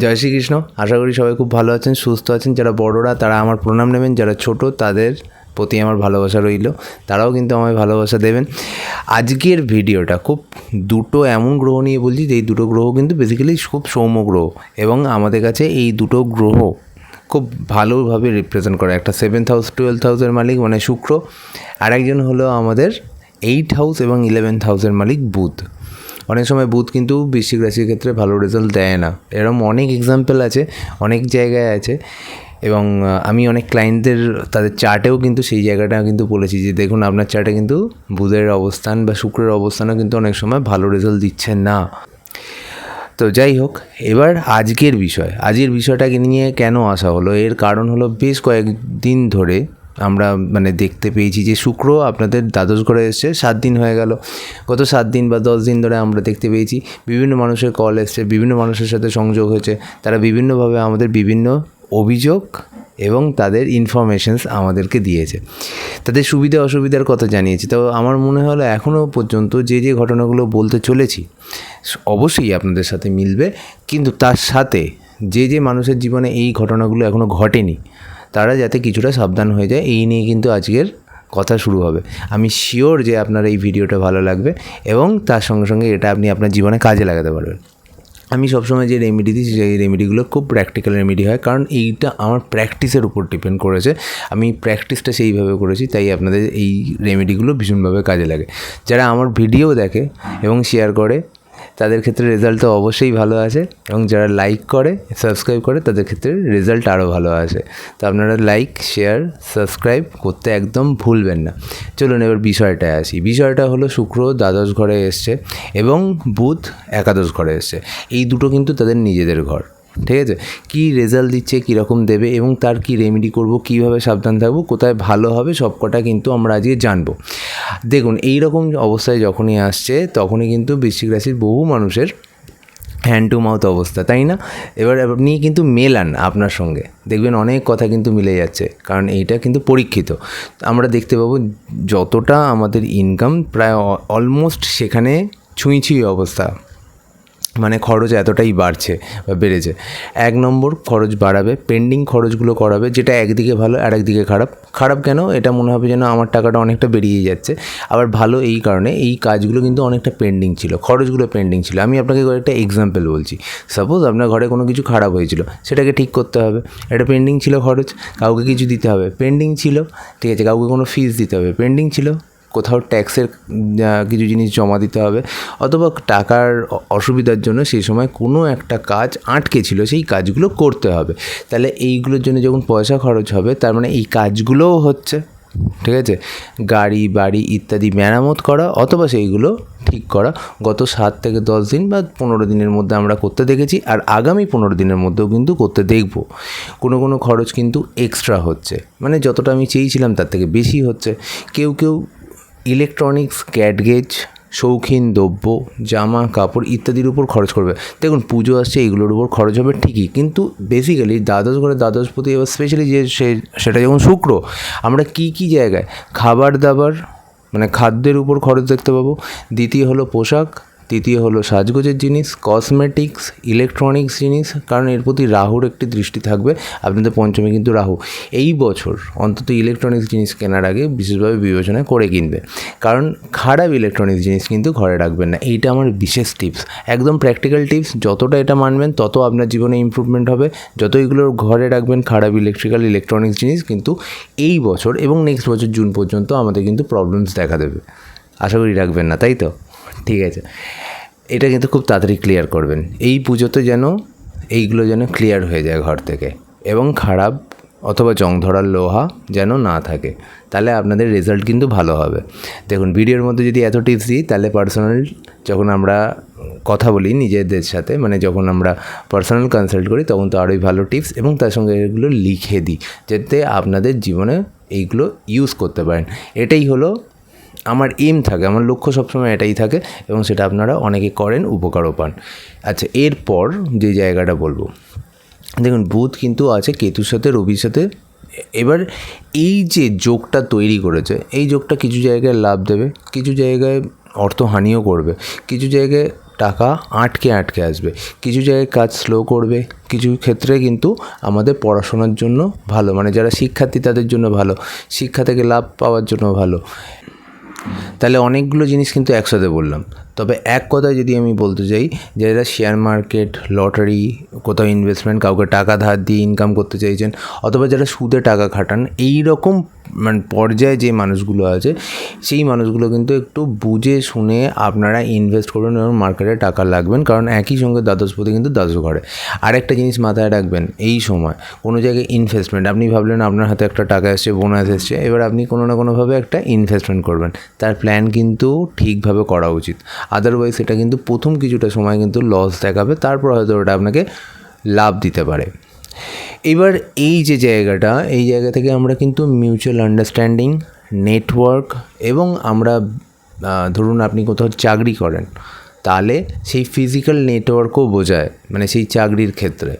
জয় শ্রীকৃষ্ণ। আশা করি সবাই খুব ভালো আছেন, সুস্থ আছেন। যারা বড়রা, তারা আমার প্রণাম নেবেন। যারা ছোট, তাদের প্রতি আমার ভালোবাসা রইল। তারাও কিন্তু আমায় ভালোবাসা দেবেন। আজকের ভিডিওটা খুব দুটো এমন গ্রহ নিয়ে বলছি যে এই দুটো গ্রহ কিন্তু বেসিক্যালি খুব সৌম্য গ্রহ এবং আমাদের কাছে এই দুটো গ্রহ খুব ভালোভাবে রিপ্রেজেন্ট করে। একটা সেভেন্থ হাউস টুয়েলথ হাউসের মালিক মানে শুক্র আর একজন হলো আমাদের এইট হাউস এবং ইলেভেন্থ হাউসের মালিক বুধ। অনেক সময় বুধ কিন্তু বৃশ্চিক রাশির ক্ষেত্রে ভালো রেজাল্ট দেয় না। এরকম অনেক এক্সাম্পল আছে, অনেক জায়গায় আছে। এবং আমি অনেক ক্লায়েন্টদের তাদের চার্টেও কিন্তু সেই জায়গাটা কিন্তু বলেছি যে, দেখুন, আপনার চার্টে কিন্তু বুধের অবস্থান বা শুক্রের অবস্থানও কিন্তু অনেক সময় ভালো রেজাল্ট দিচ্ছে না। তো যাই হোক, এবার আজকের বিষয়। আজকের বিষয়টাকে নিয়ে কেন আসা হলো? এর কারণ হলো বেশ কয়েকদিন ধরে আমরা মানে দেখতে পেয়েছি যে, শুক্র আপনাদের দ্বাদশ ঘরে এসছে, সাত দিন হয়ে গেল। গত সাত দিন বা দশ দিন ধরে আমরা দেখতে পেয়েছি, বিভিন্ন মানুষের কল এসছে, বিভিন্ন মানুষের সাথে সংযোগ হয়েছে, তারা বিভিন্নভাবে আমাদের বিভিন্ন অভিযোগ এবং তাদের ইনফরমেশনস আমাদেরকে দিয়েছে। তাদের সুবিধা অসুবিধার কথা জানিয়েছে। তো আমার মনে হলো এখনও পর্যন্ত যে যে ঘটনাগুলো বলতে চলেছি, অবশ্যই আপনাদের সাথে মিলবে। কিন্তু তার সাথে যে যে মানুষের জীবনে এই ঘটনাগুলো এখনও ঘটেনি, তারা যাতে কিছুটা সাবধান হয়ে যায়, এই নিয়ে কিন্তু আজকের কথা শুরু হবে। আমি শিওর যে আপনার এই ভিডিওটা ভালো লাগবে এবং তার সঙ্গে সঙ্গে এটা আপনি আপনার জীবনে কাজে লাগাতে পারবেন। আমি সবসময় যে রেমেডি দিই সেই রেমেডিগুলো খুব প্র্যাকটিক্যাল রেমেডি হয়। কারণ এইটা আমার প্র্যাকটিসের উপর ডিপেন্ড করেছে। আমি প্র্যাকটিসটা সেইভাবে করেছি, তাই আপনাদের এই রেমেডিগুলো ভীষণভাবে কাজে লাগে। যারা আমার ভিডিও দেখে এবং শেয়ার করে তাদের ক্ষেত্রে রেজাল্ট তো অবশ্যই ভালো আছে এবং যারা লাইক করে সাবস্ক্রাইব করে, তাদের ক্ষেত্রে রেজাল্ট আরও ভালো আছে তো আপনারা লাইক শেয়ার সাবস্ক্রাইব করতে একদম ভুলবেন না। চলুন এবার বিষয়টায় আসি। বিষয়টা হলো শুক্র দ্বাদশ ঘরে এসছে এবং বুধ একাদশ ঘরে এসছে। এই দুটো কিন্তু তাদের নিজেদের ঘর। ঠিক আছে? কী রেজাল্ট দিচ্ছে কীরকম দেবে এবং তার কী রেমেডি করব, কীভাবে সাবধান থাকব, কোথায় ভালো হবে সবকটা কিন্তু আমরা আজকে জানব। দেখুন এই রকম অবস্থায় যখনই আসছে, তখনই কিন্তু বৃশ্চিক রাশির বহু মানুষের হ্যান্ড টু মাউথ অবস্থা, তাই না? এবার আপনি কিন্তু মেলান আপনার সঙ্গে। দেখবেন অনেক কথা কিন্তু মিলে যাচ্ছে, কারণ এইটা কিন্তু পরীক্ষিত। আমরা দেখতে পাবো যতটা আমাদের ইনকাম প্রায় অলমোস্ট সেখানে ছুঁই ছুঁই অবস্থা। মানে খরচ এতটাই বাড়ছে বা বেড়েছে। এক নম্বর খরচ বাড়াবে পেন্ডিং খরচগুলো করাবে, যেটা একদিকে ভালো আর একদিকে খারাপ। খারাপ কেন? এটা মনে হবে যেন আমার টাকাটা অনেকটা বেরিয়ে যাচ্ছে। আবার ভালো এই কারণে এই কাজগুলো কিন্তু অনেকটা পেন্ডিং ছিল, খরচগুলো পেন্ডিং ছিল। আমি আপনাকে একটা এক্সাম্পল বলছি। সাপোজ আপনার ঘরে কোনো কিছু খারাপ হয়েছিল, সেটাকে ঠিক করতে হবে। এটা পেন্ডিং ছিল খরচ, কাউকে কিছু দিতে হবে। পেন্ডিং ছিল, ঠিক আছে, কাউকে কোনো ফিস দিতে হবে। পেন্ডিং ছিল কোথাও ট্যাক্সের কিছু জিনিস জমা দিতে হবে অথবা টাকার অসুবিধার জন্য সেই সময় কোনো একটা কাজ আটকে ছিল, সেই কাজগুলো করতে হবে। তাহলে এইগুলোর জন্য যখন পয়সা খরচ হবে, তার মানে এই কাজগুলোও হচ্ছে, ঠিক আছে? গাড়ি, বাড়ি ইত্যাদি মেরামত করা অথবা সেইগুলো ঠিক করা। গত সাত থেকে দশ দিন বা পনেরো দিনের মধ্যে আমরা করতে দেখেছি আর আগামী পনেরো দিনের মধ্যেও কিন্তু করতে দেখব। কোনো কোনো খরচ কিন্তু এক্সট্রা হচ্ছে। মানে যতটা আমি চেয়েছিলাম তার থেকে বেশি হচ্ছে। কেউ কেউ ইলেকট্রনিক্স ক্যাডগেজ শৌখিন, দ্রব্য, জামা, কাপড় ইত্যাদির উপর খরচ করবে। দেখুন, পুজো আসছে এইগুলোর উপর খরচ হবে ঠিকই, কিন্তু বেসিক্যালি দ্বাদশ ঘরে দ্বাদশপতি এবার স্পেশালি যে সে, সেটা যেমন শুক্র, আমরা কি কি জায়গায়? খাবার দাবার মানে খাদ্যের উপর খরচ দেখতে পাবো। দ্বিতীয় হলো পোশাক তৃতীয় হলো সাজগোজের জিনিস কসমেটিক্স ইলেকট্রনিক্স জিনিস, কারণ এর প্রতি রাহুর একটি দৃষ্টি থাকবে। আপনাদের পঞ্চমে কিন্তু রাহু। এই বছর অন্তত ইলেকট্রনিক্স জিনিস কেনার আগে বিশেষভাবে বিবেচনা করে কিনবে। কারণ খারাপ ইলেকট্রনিক্স জিনিস কিন্তু ঘরে রাখবেন না। এইটা আমার বিশেষ টিপস একদম প্র্যাকটিক্যাল টিপস যতটা এটা মানবেন, তত আপনার জীবনে ইমপ্রুভমেন্ট হবে। যত এগুলো ঘরে রাখবেন, খারাপ ইলেকট্রিক্যাল ইলেকট্রনিক্স জিনিস, কিন্তু এই বছর এবং নেক্সট বছর জুন পর্যন্ত আমাদের কিন্তু প্রবলেমস দেখা দেবে। আশা করি রাখবেন না, তাই তো? ঠিক আছে। এটা কিন্তু খুব তাড়াতাড়ি ক্লিয়ার করবেন। এই পুজোতে যেন এইগুলো যেন ক্লিয়ার হয়ে যায় ঘর থেকে এবং খারাপ অথবা জং ধরার লোহা যেন না থাকে। তাহলে আপনাদের রেজাল্ট কিন্তু ভালো হবে। দেখুন ভিডিওর মধ্যে যদি এত টিপস দিই, তাহলে পার্সোনাল যখন আমরা কথা বলি নিজেদের সাথে মানে যখন আমরা পার্সোনাল কনসাল্ট করি, তখন তো আরোই ভালো টিপস এবং তার সঙ্গে এগুলো লিখে দিই, যাতে আপনাদের জীবনে এইগুলো ইউজ করতে পারেন। এটাই হলো আমার এম থাকে, আমার লক্ষ্য সবসময় এটাই থাকে এবং সেটা আপনারা অনেকে করেন, উপকারও পান। আচ্ছা এরপর যে জায়গাটা বলব। দেখুন, বুধ কিন্তু আছে কেতুর সাথে, রবির সাথে। এবার এই যে যোগটা তৈরি করেছে, এই যোগটা কিছু জায়গায় লাভ দেবে, কিছু জায়গায় অর্থহানিও করবে, কিছু জায়গায় টাকা আটকে আটকে আসবে, কিছু জায়গায় কাজ স্লো করবে, কিছু ক্ষেত্রে কিন্তু আমাদের পড়াশোনার জন্য ভালো মানে যারা শিক্ষার্থী তাদের জন্য ভালো, শিক্ষা থেকে লাভ পাওয়ার জন্য ভালো। তাহলে অনেকগুলো জিনিস কিন্তু একসাথে বললাম। তবে এক কথায় যদি আমি বলতে চাই যে যারা শেয়ার মার্কেট লটারি কোথাও ইনভেস্টমেন্ট কাউকে টাকা ধার দিয়ে ইনকাম করতে চাইছেন, অথবা যারা সুদে টাকা খাটান এই রকম মানে পর্যায়ে যে মানুষগুলো আছে, সেই মানুষগুলো কিন্তু একটু বুঝে শুনে আপনারা ইনভেস্ট করবেন এবং মার্কেটে টাকা লাগবেন। কারণ একই সঙ্গে দ্বাদশপতি কিন্তু দ্বাদশ ঘরে। আরেকটা জিনিস মাথায় রাখবেন, এই সময় কোনো জায়গায় ইনভেস্টমেন্ট আপনি ভাবলেন আপনার হাতে একটা টাকা এসছে বোনাস এসছে, এবার আপনি কোনো না কোনোভাবে একটা ইনভেস্টমেন্ট করবেন। তার প্ল্যান কিন্তু ঠিকভাবে করা উচিত। আদারওয়াইজ সেটা কিন্তু প্রথম কিছুটা সময় কিন্তু লস দেখাবে, তারপর হয়তো ওটা আপনাকে লাভ দিতে পারে। এবার এই যে জায়গাটা, এই জায়গা থেকে আমরা কিন্তু মিউচুয়াল আন্ডারস্ট্যান্ডিং নেটওয়ার্ক এবং আমরা ধরুন আপনি কোথাও চাকরি করেন, তাহলে সেই ফিজিক্যাল নেটওয়ার্কও বোঝায় মানে সেই চাকরির ক্ষেত্রে।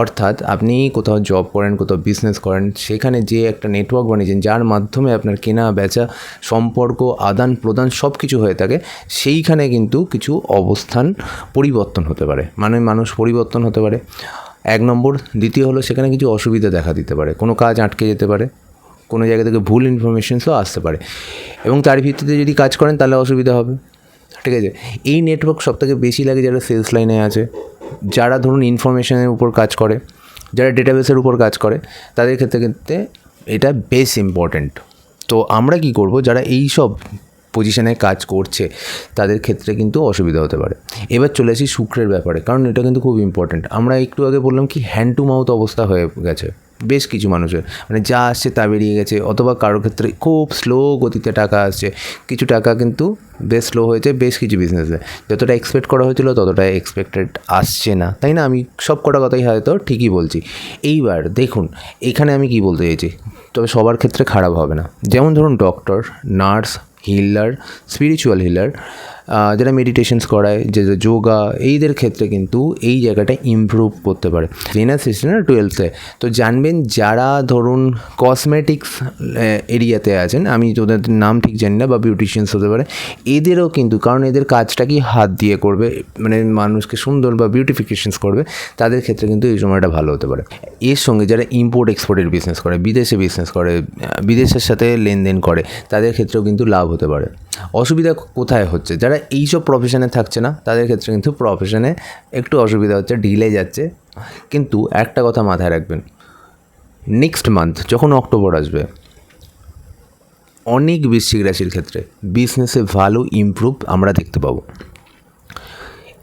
অর্থাৎ আপনি কোথাও জব করেন, কোথাও বিজনেস করেন, সেখানে যে একটা নেটওয়ার্ক বানিয়েছেন, যার মাধ্যমে আপনার কেনা, বেচা, সম্পর্ক, আদান প্রদান সব কিছু হয়ে থাকে, সেইখানে কিন্তু কিছু অবস্থান পরিবর্তন হতে পারে। মানে মানুষ পরিবর্তন হতে পারে। এক নম্বর, দ্বিতীয় হলো সেখানে কিছু অসুবিধা দেখা দিতে পারে। কোনো কাজ আটকে যেতে পারে, কোনো জায়গা থেকে ভুল ইনফরমেশনসও আসতে পারে। এবং তার ভিত্তিতে যদি কাজ করেন, তাহলে অসুবিধা হবে। ঠিক আছে? এই নেটওয়ার্ক সবথেকে বেশি লাগে যারা সেলস লাইনে আছে। যারা ধরুন ইনফরমেশনের উপর কাজ করে, যারা ডেটাবেসের উপর কাজ করে, তাদের ক্ষেত্রে ক্ষেত্রে এটা বেশ ইম্পর্ট্যান্ট তো আমরা কি করব, যারা এই সব পজিশনে কাজ করছে, তাদের ক্ষেত্রে কিন্তু অসুবিধা হতে পারে। এবার চলে আসি শুক্রের ব্যাপারে, কারণ এটা কিন্তু খুব ইম্পর্ট্যান্ট আমরা একটু আগে বললাম কি হ্যান্ড টু মাউথ অবস্থা হয়ে গেছে, বেশ কিছু মানুষের। মানে যা আসছে তা বেরিয়ে গেছে, অথবা কারোর ক্ষেত্রে খুব স্লো গতিতে টাকা আসছে, কিছু টাকা কিন্তু বেশ স্লো হয়েছে, বেশ কিছু বিজনেসে যতটা এক্সপেক্ট করা হয়েছিল, ততটা এক্সপেক্টেড আসছে না, তাই না? আমি সব কটা কথাই হয়তো ঠিকই বলছি। এইবার দেখুন, এখানে আমি কি বলতে চাইছি, তবে সবার ক্ষেত্রে খারাপ হবে না। যেমন ধরুন doctor nurse healer spiritual healer যারা মেডিটেশনস করায়, যে যোগা, এইদের ক্ষেত্রে কিন্তু এই জায়গাটা ইমপ্রুভ করতে পারে। ভেনাস এসছে না টুয়েলথে তো জানবেন, যারা ধরুন কসমেটিক্স এরিয়াতে আছেন, আমি তোদের নাম ঠিক জানি না বা বিউটিশিয়ানস হতে পারে, এদেরও কিন্তু, কারণ এদের কাজটা কি হাত দিয়ে করবে মানে মানুষকে সুন্দর বা বিউটিফিকেশনস করবে, তাদের ক্ষেত্রে কিন্তু এই সময়টা ভালো হতে পারে। এর সঙ্গে যারা ইম্পোর্ট এক্সপোর্টের বিজনেস করে, বিদেশে বিজনেস করে বিদেশের সাথে লেনদেন করে, তাদের ক্ষেত্রেও কিন্তু লাভ হতে পারে। অসুবিধা কোথায় হচ্ছে? যারা এইসব প্রফেশনে থাকছে না, তাদের ক্ষেত্রে কিন্তু প্রফেশনে একটু অসুবিধা হচ্ছে ঢিলে যাচ্ছে। কিন্তু একটা কথা মাথায় রাখবেন নেক্সট মান্থ যখন অক্টোবর আসবে, অনেক বৃশ্চিক রাশির ক্ষেত্রে বিজনেসে ভালো ইমপ্রুভ আমরা দেখতে পাবো।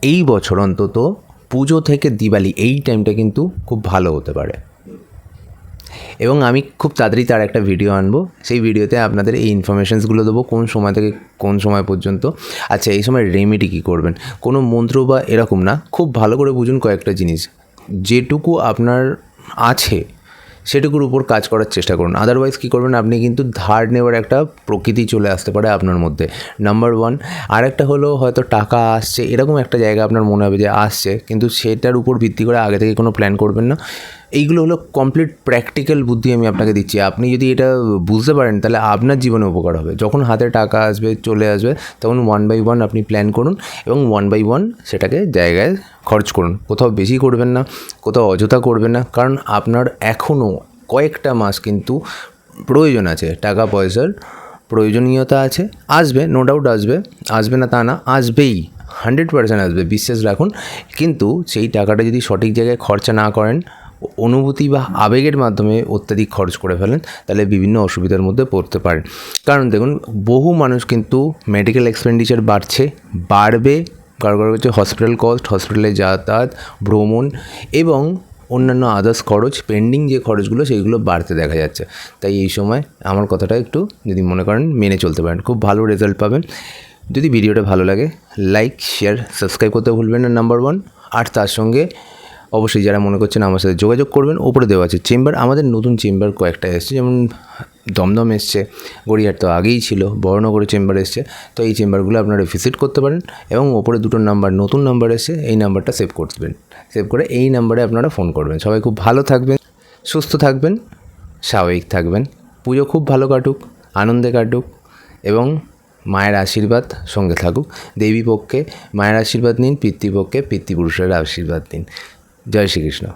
এই বছর অন্তত পুজো থেকে দিওয়ালি এই টাইমটা কিন্তু খুব ভালো হতে পারে। এবং আমি খুব তাড়াতাড়ি তার একটা ভিডিও আনব। সেই ভিডিওতে আপনাদের এই ইনফরমেশনসগুলো দেবো, কোন সময় থেকে কোন সময় পর্যন্ত। আচ্ছা এই সময় রেমেডি কী করবেন? কোনো মন্ত্র বা এরকম না, খুব ভালো করে বুঝুন কয়েকটা জিনিস। যেটুকু আপনার আছে, সেটুকুর উপর কাজ করার চেষ্টা করুন। আদারওয়াইজ কী করবেন, আপনি কিন্তু ধার নেওয়ার একটা প্রকৃতি চলে আসতে পারে আপনার মধ্যে। নাম্বার ওয়ান আর একটা হলো হয়তো টাকা আসছে, এরকম একটা জায়গা আপনার মনে হবে যে আসছে, কিন্তু সেটার উপর ভিত্তি করে আগে থেকে কোনো প্ল্যান করবেন না। এইগুলো হলো কমপ্লিট প্র্যাকটিক্যাল বুদ্ধি আমি আপনাকে দিচ্ছি। আপনি যদি এটা বুঝতে পারেন, তাহলে আপনার জীবনে উপকার হবে। যখন হাতে টাকা আসবে, চলে আসবে, তখন ওয়ান বাই ওয়ান আপনি প্ল্যান করুন এবং ওয়ান বাই ওয়ান সেটাকে জায়গায় খরচ করুন। কোথাও বেশি করবেন না, কোথাও অযথা করবেন না, কারণ আপনার এখনও কয়েকটা মাস কিন্তু প্রয়োজন আছে। টাকা পয়সার প্রয়োজনীয়তা আছে। আসবে নো ডাউট আসবে। আসবে না তা না, আসবেই। হান্ড্রেড পার্সেন্ট আসবে, বিশ্বাস রাখুন। কিন্তু সেই টাকাটা যদি সঠিক জায়গায় খরচা না করেন অনুভূতি বা আবেগের মাধ্যমে অত্যাধিক খরচ করে ফেলেন, তাহলে বিভিন্ন অসুবিধার মধ্যে পড়তে পারেন। কারণ দেখুন, বহু মানুষ কিন্তু মেডিকেল এক্সপেন্ডিচার বাড়ছে, বাড়বে, কারও কারও হচ্ছে হসপিটাল কস্ট হসপিটালে যাতায়াত, ভ্রমণ এবং অন্যান্য আদার্স খরচ পেন্ডিং যে খরচগুলো সেইগুলো বাড়তে দেখা যাচ্ছে। তাই এই সময় আমার কথাটা একটু যদি মনে করেন, মেনে চলতে পারেন। খুব ভালো রেজাল্ট পাবেন। যদি ভিডিওটা ভালো লাগে লাইক শেয়ার সাবস্ক্রাইব করতে ভুলবেন না নাম্বার ওয়ান আর তার সঙ্গে অবশ্যই যারা মনে করছেন আমার সাথে যোগাযোগ করবেন, ওপরে দেওয়া আছে চেম্বার। আমাদের নতুন চেম্বার কয়েকটা এসেছে, যেমন দমদম এসছে গড়িয়ার তো আগেই ছিল, বড়নগরে চেম্বার এসছে। তো এই চেম্বারগুলো আপনারা ভিজিট করতে পারেন এবং ওপরে দুটো নাম্বার, নতুন নাম্বার এসছে এই নাম্বারটা সেভ করবেন সেভ করে এই নাম্বারে আপনারা ফোন করবেন। সবাই খুব ভালো থাকবেন, সুস্থ থাকবেন, স্বাভাবিক থাকবেন। পুজো খুব ভালো কাটুক, আনন্দে কাটুক এবং মায়ের আশীর্বাদ সঙ্গে থাকুক। দেবী পক্ষে মায়ের আশীর্বাদ নিন, পিতৃপক্ষে পিতৃপুরুষের আশীর্বাদ নিন। জয় শ্রীকৃষ্ণ